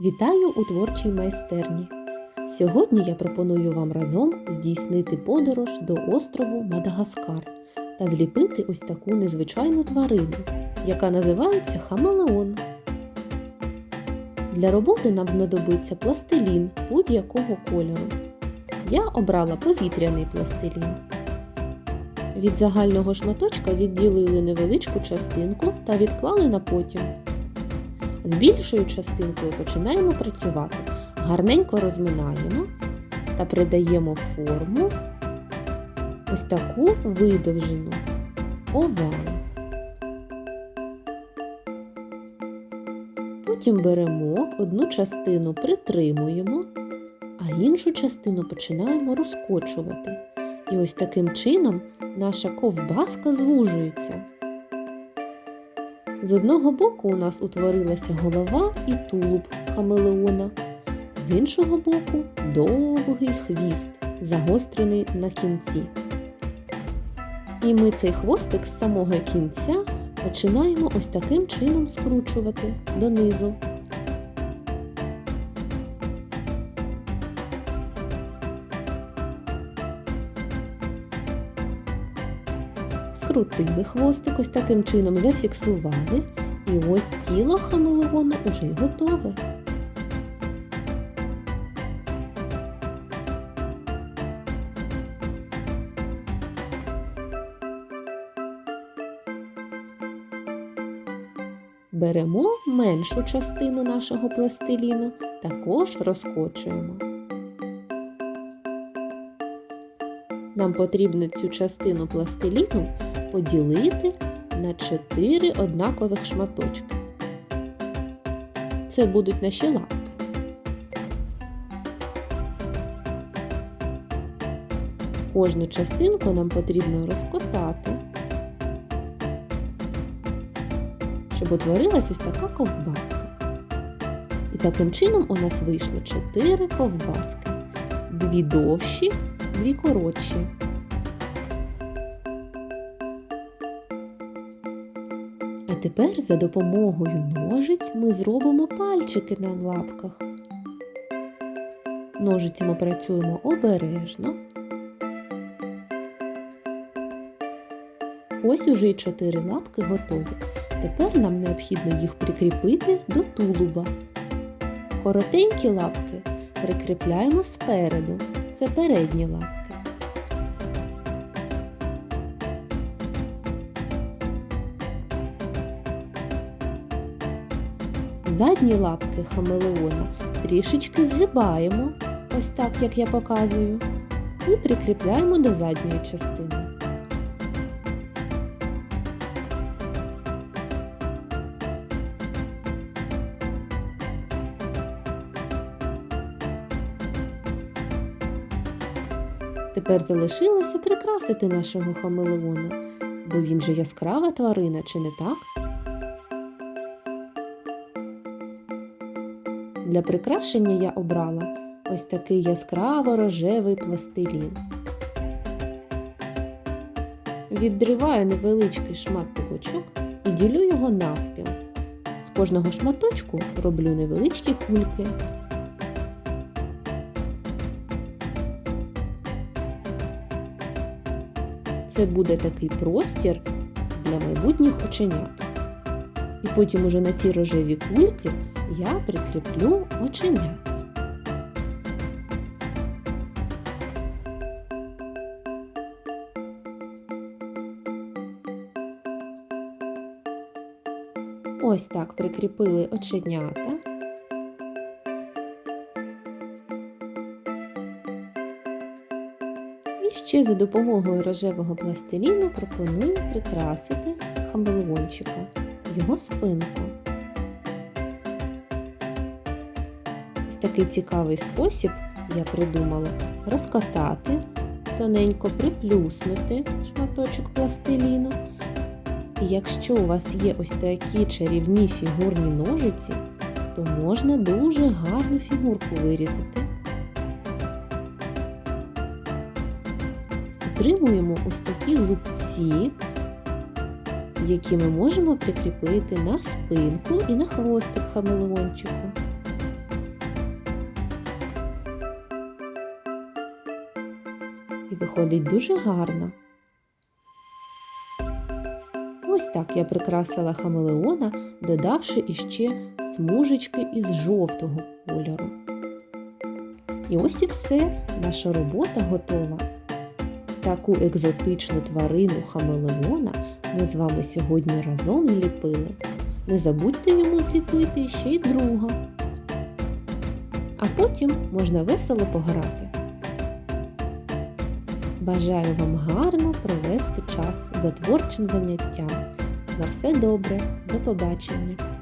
Вітаю у творчій майстерні. Сьогодні я пропоную вам разом здійснити подорож до острову Мадагаскар та зліпити ось таку незвичайну тварину, яка називається хамелеон. Для роботи нам знадобиться пластилін будь-якого кольору. Я обрала повітряний пластилін. Від загального шматочка відділили невеличку частинку та відклали на потім. З більшою частинкою починаємо працювати. Гарненько розминаємо та придаємо форму ось таку видовжену овал. Потім беремо одну частину притримуємо, а іншу частину починаємо розкочувати. І ось таким чином наша ковбаска звужується. З одного боку у нас утворилася голова і тулуб хамелеона, з іншого боку довгий хвіст, загострений на кінці. І ми цей хвостик з самого кінця починаємо ось таким чином скручувати донизу. Скрутили хвостик, ось таким чином зафіксували, і ось тіло хамелеона уже й готове. Беремо меншу частину нашого пластиліну, також розкочуємо. Нам потрібно цю частину пластиліну поділити на 4 однакових шматочки. Це будуть наші лапки. Кожну частинку нам потрібно розкотати, щоб утворилась ось така ковбаска. І таким чином у нас вийшло 4 ковбаски. Дві довші, дві коротші. А тепер за допомогою ножиць ми зробимо пальчики на лапках. Ножицями працюємо обережно. Ось уже й чотири лапки готові. Тепер нам необхідно їх прикріпити до тулуба. Коротенькі лапки прикріпляємо спереду. Це передні лапки. Задні лапки хамелеона трішечки згибаємо, ось так, як я показую, і прикріпляємо до задньої частини. Тепер залишилося прикрасити нашого хамелеона, бо він же яскрава тварина, чи не так? Для прикрашення я обрала ось такий яскраво рожевий пластилін. Відриваю невеличкий шмат шматочок і ділю його навпіл. З кожного шматочку роблю невеличкі кульки. Це буде такий простір для майбутніх оченят. І потім уже на ці рожеві кульки я прикріплю оченят. Ось так прикріпили оченята. І ще за допомогою рожевого пластиліну пропоную прикрасити хамелеончика, його спинку. Ось такий цікавий спосіб я придумала розкатати, тоненько приплюснути шматочок пластиліну. І якщо у вас є ось такі чарівні фігурні ножиці, то можна дуже гарну фігурку вирізати. Отримуємо ось такі зубці, які ми можемо прикріпити на спинку і на хвостик хамелеончику. І виходить дуже гарно. Ось так я прикрасила хамелеона, додавши іще смужечки із жовтого кольору. І ось і все, наша робота готова. Таку екзотичну тварину хамелеона ми з вами сьогодні разом зліпили. Не забудьте йому зліпити ще й друга. А потім можна весело пограти. Бажаю вам гарно провести час за творчим заняттям. На все добре, до побачення!